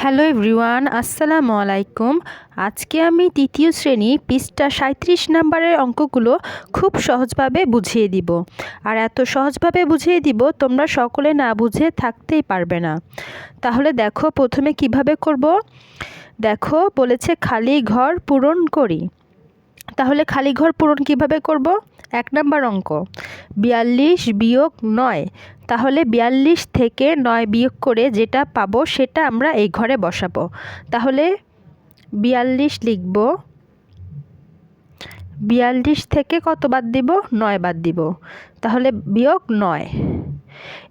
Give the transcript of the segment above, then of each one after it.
Hello everyone, আসসালামু আলাইকুম। আজকে আমি তৃতীয় শ্রেণি পৃষ্ঠা সাঁত্রিশ নাম্বারের অঙ্কগুলো খুব সহজভাবে বুঝিয়ে দিব। আর এত সহজভাবে বুঝিয়ে দিব, তোমরা সকলে না বুঝে থাকতেই পারবে না। তাহলে দেখো প্রথমে কীভাবে করব? দেখো বলেছে খালি ঘর পূরণ করি। তাহলে খালি ঘর পূরণ কীভাবে করব? এক নাম্বার অঙ্ক। বিয়াল্লিশ বিয়োগ নয়। তাহলে বিয়াল্লিশ থেকে নয় বিয়োগ করে যেটা পাবো সেটা আমরা এই ঘরে বসাবো। তাহলে বিয়াল্লিশ লিখব। বিয়াল্লিশ থেকে কত বাদ দিব? নয় বাদ দিব। তাহলে বিয়োগ নয়।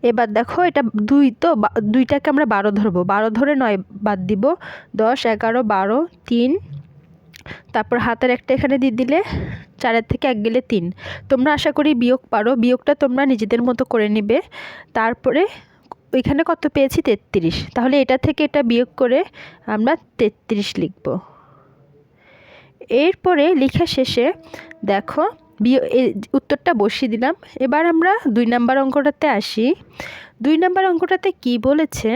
এবার দেখো এটা দুই তো দুইটাকে আমরা বারো ধরবো। বারো ধরে নয় বাদ দিব। দশ, এগারো, বারো, তিন তারপর হাতের একটা এখানে দিয়ে দিলে চারের থেকে এক গেলে তিন। তোমরা আশা করি বিয়োগ পারো। বিয়োগটা তোমরা নিজেদের মতো করে নিবে। তারপরে ওইখানে কত পেয়েছি? তেত্রিশ। তাহলে এটা থেকে এটা বিয়োগ করে আমরা তেত্রিশ লিখব। এরপরে লেখা শেষে দেখো উত্তরটা বসিয়ে দিলাম। এবার আমরা দুই নাম্বার অঙ্কটাতে আসি। দুই নাম্বার অঙ্কটাতে কি বলেছে?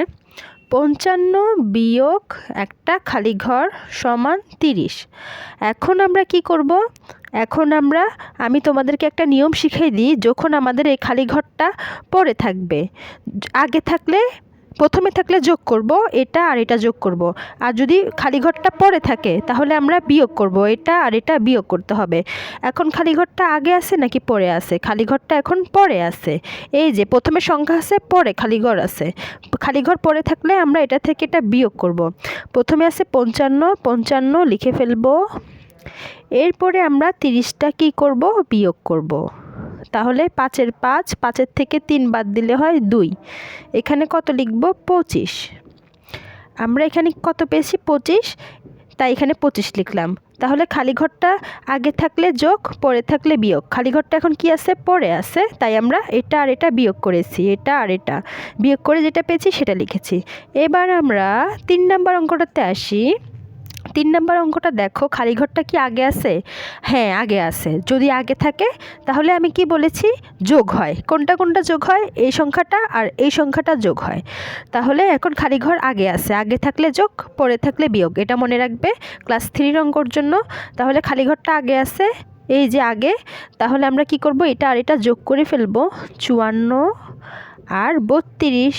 পঞ্চান্ন বিয়োগ একটা খালি ঘর সমান তিরিশ। এখন আমরা কি করব? এখন আমরা, আমি তোমাদেরকে একটা নিয়ম শিখিয়ে দিই, যখন আমাদের এই খালি ঘরটা পরে থাকবে, আগে থাকলে প্রথমে থাকলে যোগ করব এটা আর এটা যোগ করব। আর যদি খালি ঘরটা পরে থাকে, তাহলে আমরা বিয়োগ করব। এটা আর এটা বিয়োগ করতে হবে। এখন খালি ঘরটা আগে আছে নাকি পরে আছে? খালি ঘরটা এখন পরে আছে। এই যে, প্রথমে সংখ্যা আছে, পরে খালি ঘর আছে। খালি ঘর পরে থাকলে আমরা এটা থেকে এটা বিয়োগ করব। প্রথমে আছে পঞ্চান্ন পঞ্চান্ন লিখে ফেলব। এরপরে আমরা তিরিশটা কী করব? বিয়োগ করব। তাহলে পাঁচের পাঁচ, পাঁচের থেকে তিন বাদ দিলে হয় দুই। এখানে কত লিখব? পঁচিশ। আমরা এখানে কত পেয়েছি? পঁচিশ। তাই এখানে পঁচিশ লিখলাম। তাহলে খালি ঘরটা আগে থাকলে যোগ, পরে থাকলে বিয়োগ। খালি ঘরটা এখন কি আছে? পরে আছে। তাই আমরা এটা আর এটা বিয়োগ করেছি। এটা আর এটা। বিয়োগ করে যেটা পেয়েছি সেটা লিখেছি। এবার আমরা তিন নাম্বার অঙ্কটাতে আসি। তিন নম্বর অঙ্কটা দেখো খালি ঘরটা কি আগে আছে? হ্যাঁ আগে আছে। যদি আগে থাকে, তাহলে আমি কি বলেছি? যোগ হয়। কোনটা কোনটা যোগ হয়? এই সংখ্যাটা আর এই সংখ্যাটা যোগ হয়। তাহলে এখন খালি ঘর আগে আছে। আগে থাকলে যোগ, পরে থাকলে বিয়োগ। এটা মনে রাখবে ক্লাস থ্রির অঙ্কর জন্য। তাহলে খালি ঘরটা আগে আছে, এই যে আগে। তাহলে আমরা কি করব? এটা আর এটা যোগ করে ফেলব। চুয়ান্ন আর বত্রিশ।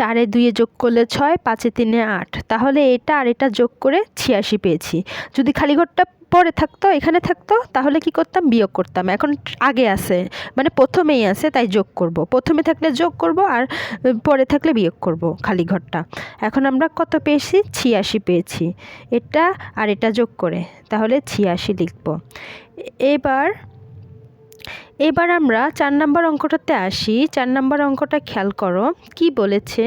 চারে দুইয়ে যোগ করলে ছয়, পাঁচে তিনে আট। তাহলে এটা আর এটা যোগ করে ছিয়াশি পেয়েছি। যদি খালি ঘরটা পরে থাকতো, এখানে থাকতো, তাহলে কি করতাম? বিয়োগ করতাম। এখন আগে আছে মানে প্রথমেই আছে, তাই যোগ করব। প্রথমে থাকলে যোগ করব আর পরে থাকলে বিয়োগ করব খালি ঘরটা এখন আমরা কত পেয়েছি? ছিয়াশি পেয়েছি। এটা আর এটা যোগ করে, তাহলে ছিয়াশি লিখব। এবার এবার আমরা চার নাম্বার অঙ্কটাতে আসি। চার নাম্বার অঙ্কটা খেয়াল করো। কি বলেছে?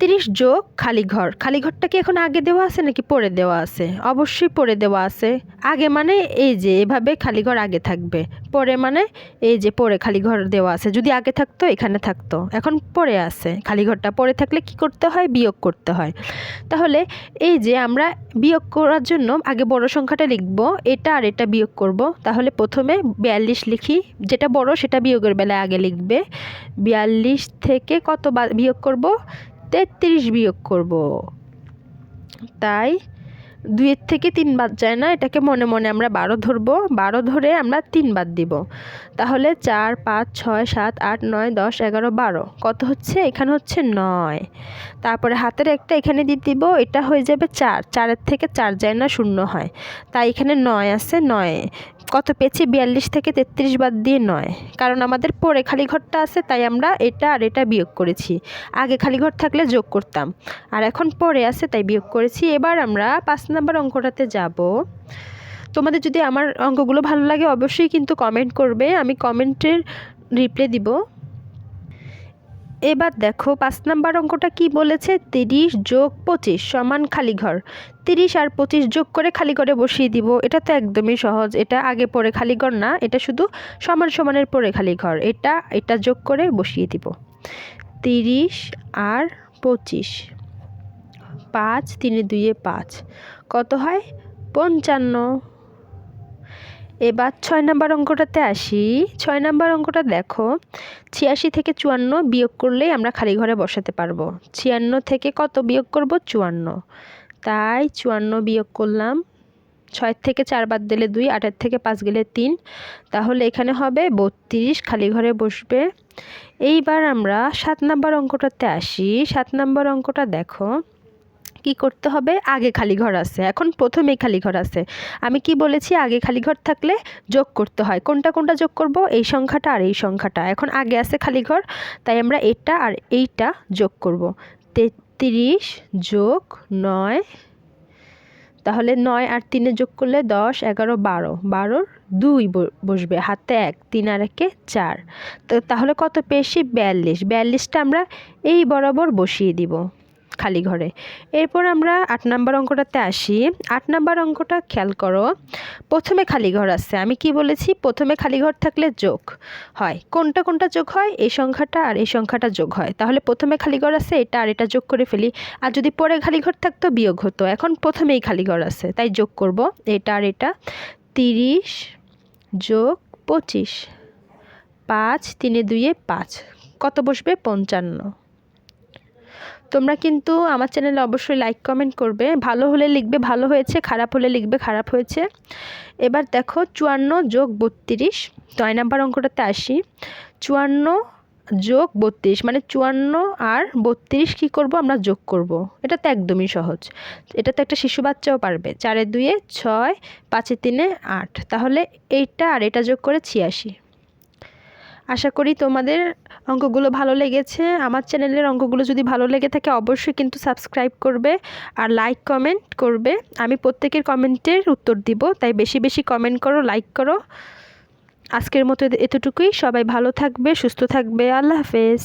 তেত্রিশ যোগ খালি ঘর খালি ঘরটা কি এখন আগে দেওয়া আছে নাকি পরে দেওয়া আছে? অবশ্যই পরে দেওয়া আছে। আগে মানে এই যে, এভাবে খালি ঘর আগে থাকবে। পরে মানে এই যে, পরে খালি ঘর দেওয়া আছে। যদি আগে থাকতো, এখানে থাকতো। এখন পরে আছে। খালি ঘরটা পরে থাকলে কি করতে হয়? বিয়োগ করতে হয়। তাহলে এই যে, আমরা বিয়োগ করার জন্য আগে বড় সংখ্যাটা লিখব। এটা আর এটা বিয়োগ করব। তাহলে প্রথমে বিয়াল্লিশ লিখি। যেটা বড়, সেটা বিয়োগের বেলায় আগে লিখবে। বিয়াল্লিশ থেকে কত বিয়োগ করব? তেত্রিশ বিয়োগ করব। তাই দুইয়ের থেকে তিন বাদ যায় না, এটাকে মনে মনে আমরা বারো ধরবো। বারো ধরে আমরা তিন বাদ দিব। তাহলে চার, পাঁচ, ছয়, সাত, আট, নয়, দশ, এগারো, বারো। কত হচ্ছে? এখানে হচ্ছে নয়। তারপরে হাতের একটা এখানে দিয়ে দিব, এটা হয়ে যাবে চার। চারের থেকে চার যায় না, শূন্য হয়। তাই এখানে নয় আছে, নয়। কত পেয়েছি? বিয়াল্লিশ থেকে তেত্রিশ বাদ দিয়ে নয়। কারণ আমাদের পরে খালি ঘরটা আছে, তাই আমরা এটা আর এটা বিয়োগ করেছি। আগে খালি ঘর থাকলে যোগ করতাম। আর এখন পরে আছে, তাই বিয়োগ করেছি। এবার আমরা পাঁচ নাম্বার অঙ্কটাতে যাব। তোমাদের যদি আমার অঙ্কগুলো ভালো লাগে, অবশ্যই কিন্তু কমেন্ট করবে। আমি কমেন্টের রিপ্লাই দিব। এবার দেখো, পাঁচ নাম্বার অঙ্কটা কি বলেছে? তিরিশ যোগ পঁচিশ সমান খালি ঘর। তিরিশ আর পঁচিশ যোগ করে খালি ঘরে বসিয়ে দিব। এটা তো একদমই সহজ। এটা আগে পরে খালি ঘর না, এটা শুধু সমান সমানের পরে খালি ঘর। এটা এটা যোগ করে বসিয়ে দিব। তিরিশ আর পঁচিশ, পাঁচ, তিনে দুইয়ে পাঁচ। কত হয়? পঞ্চান্ন। এবার ছয় নাম্বার অঙ্কটাতে আসি। ছয় নাম্বার অঙ্কটা দেখো, ছিয়াশি থেকে চুয়ান্ন বিয়োগ করলেই আমরা খালি ঘরে বসাতে পারব। ছিয়ান্ন থেকে কত বিয়োগ করব? চুয়ান্ন। তাই চুয়ান্ন বিয়োগ করলাম। ছয় থেকে চার বাদ দিলে দুই, আটের থেকে পাঁচ গেলে তিন। তাহলে এখানে হবে বত্রিশ, খালি ঘরে বসবে। এইবার আমরা সাত নাম্বার অঙ্কটাতে আসি। সাত নাম্বার অঙ্কটা দেখো। কি করতে হবে? আগে খালি ঘর আছে। এখন প্রথমেই খালি ঘর আছে। আমি কি বলেছি? আগে খালি ঘর থাকলে যোগ করতে হয়। কোনটা কোনটা যোগ করব? এই সংখ্যাটা আর এই সংখ্যাটা। এখন আগে আছে খালি ঘর, তাই আমরা এটা আর এইটা যোগ করব। তেত্রিশ যোগ নয়, তাহলে নয় আর তিনে যোগ করলে দশ, এগারো, বারো। বারোর দুই বসবে, হাতে এক, তিন আর একে চার। তো তাহলে কত পেয়েছি? বিয়াল্লিশ। বিয়াল্লিশটা আমরা এই বরাবর বসিয়ে দিব। খালি ঘরে এরপর আমরা আট নাম্বার অঙ্কটাতে আসি। আট নাম্বার অঙ্কটা খেয়াল করো, প্রথমে খালি ঘর আছে। আমি কি বলেছি? প্রথমে খালি ঘর থাকলে যোগ হয়। কোনটা কোনটা যোগ হয়? এই সংখ্যাটা আর এই সংখ্যাটা যোগ হয়। তাহলে প্রথমে খালি ঘর আছে, এটা আর এটা যোগ করে ফেলি। আর যদি পরে খালি ঘর থাকতো, বিয়োগ হতো। এখন প্রথমেই খালি ঘর আছে, তাই যোগ করব। এটা আর এটা, তিরিশ যোগ পঁচিশ, পাঁচ, তিনে দুইয়ে পাঁচ। কত বসবে? পঞ্চান্ন। তোমরা কিন্তু আমার চ্যানেলে অবশ্যই লাইক কমেন্ট করবে। ভালো হলে লিখবে, ভালো হয়েছে, খারাপ হলে লিখবে, খারাপ হয়েছে। এবার দেখো, চুয়ান্ন যোগ বত্রিশ নয় নাম্বার অঙ্কটাতে আসি। চুয়ান্ন যোগ বত্রিশ মানে চুয়ান্ন আর বত্রিশ কী করব? আমরা যোগ করব। এটা তো একদমই সহজ। এটা তো একটা শিশু বাচ্চাও পারবে। চারে দুয়ে ছয়, পাঁচে তিনে আট। তাহলে এইটা আর এটা যোগ করে ছিয়াশি। আশা করি তোমাদের অঙ্কগুলো ভালো লেগেছে, আমার চ্যানেলের অঙ্কগুলো যদি ভালো লেগে থাকে অবশ্যই কিন্তু সাবস্ক্রাইব করবে আর লাইক কমেন্ট করবে। আমি প্রত্যেকের কমেন্টের উত্তর দিব, তাই বেশি বেশি কমেন্ট করো লাইক করো। আজকের মতো এতটুকুই, সবাই ভালো থাকবে, সুস্থ থাকবে, আল্লাহ হাফেজ।